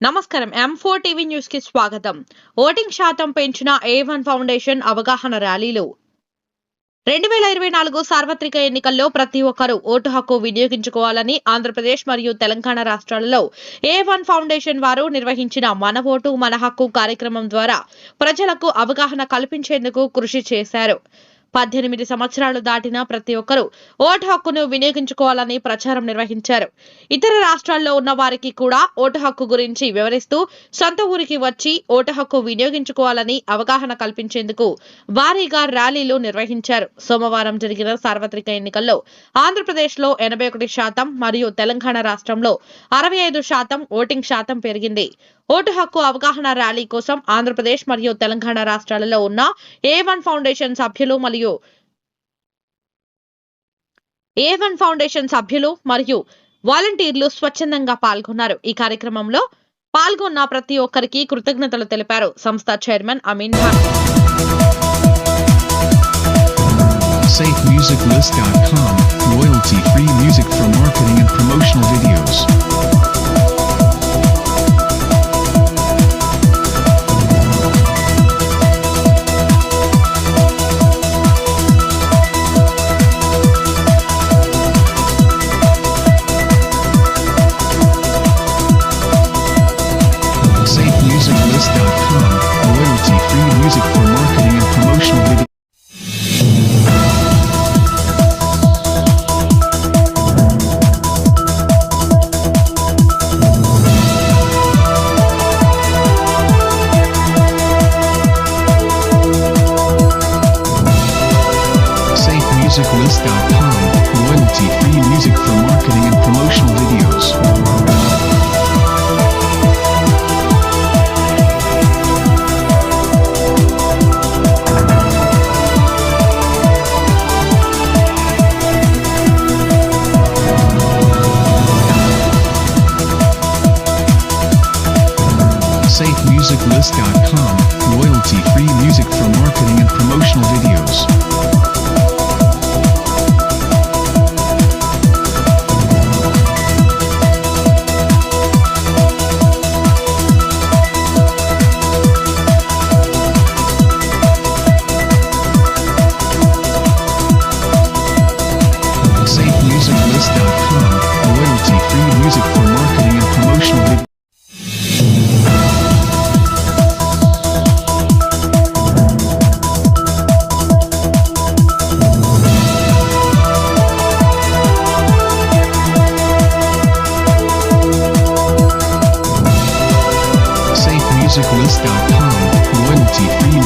నమస్కారం. M four TV న్యూస్కి స్వాగతం. ఓటింగ్ శాతం పెంచిన ఏ వన్ ఫౌండేషన్ అవగాహన ర్యాలీలు. రెండు వేల ఇరవై నాలుగు సార్వత్రిక ఎన్నికల్లో ప్రతి ఒక్కరూ ఓటు హక్కు వినియోగించుకోవాలని ఆంధ్రప్రదేశ్ మరియు తెలంగాణ రాష్ట్రాలలో ఏ వన్ ఫౌండేషన్ వారు నిర్వహించిన మన ఓటు మన హక్కు కార్యక్రమం ద్వారా ప్రజలకు అవగాహన కల్పించేందుకు కృషి చేశారు. పద్దెనిమిది సంవత్సరాలు దాటిన ప్రతి ఒక్కరూ ఓటు హక్కును వినియోగించుకోవాలని ప్రచారం నిర్వహించారు. ఇతర రాష్ట్రాల్లో ఉన్న వారికి కూడా ఓటు హక్కు గురించి వివరిస్తూ సొంత ఊరికి వచ్చి ఓటు హక్కు వినియోగించుకోవాలని అవగాహన కల్పించేందుకు భారీగా ర్యాలీలు నిర్వహించారు. సోమవారం జరిగిన సార్వత్రిక ఎన్నికల్లో ఆంధ్రప్రదేశ్లో ఎనభై ఒకటి శాతం మరియు తెలంగాణ రాష్ట్రంలో అరవై ఐదు శాతం ఓటింగ్ శాతం పెరిగింది. ఓటు హక్కు అవగాహన ర్యాలీ కోసం ఆంధ్రప్రదేశ్ మరియు తెలంగాణ రాష్ట్రాలలో ఉన్న ఏ వన్ ఫౌండేషన్ సభ్యులు మరియు ఏ వన్ ఫౌండేషన్ సభ్యులు మరియు వాలంటీర్లు స్వచ్ఛందంగా పాల్గొన్నారు. ఈ కార్యక్రమంలో పాల్గొన్న ప్రతి ఒక్కరికి కృతజ్ఞతలు తెలిపారు. సంస్థ chairman Amin Khan. SafeMusicList.com, royalty-free music SafeMusicList.com, royalty-free music for marketing and promotional videos. SafeMusicList.com, royalty-free music for marketing and promotional videos. SafeMusicList.com, royalty-free music for marketing and promotional videos. SafeMusicList.com, royalty-free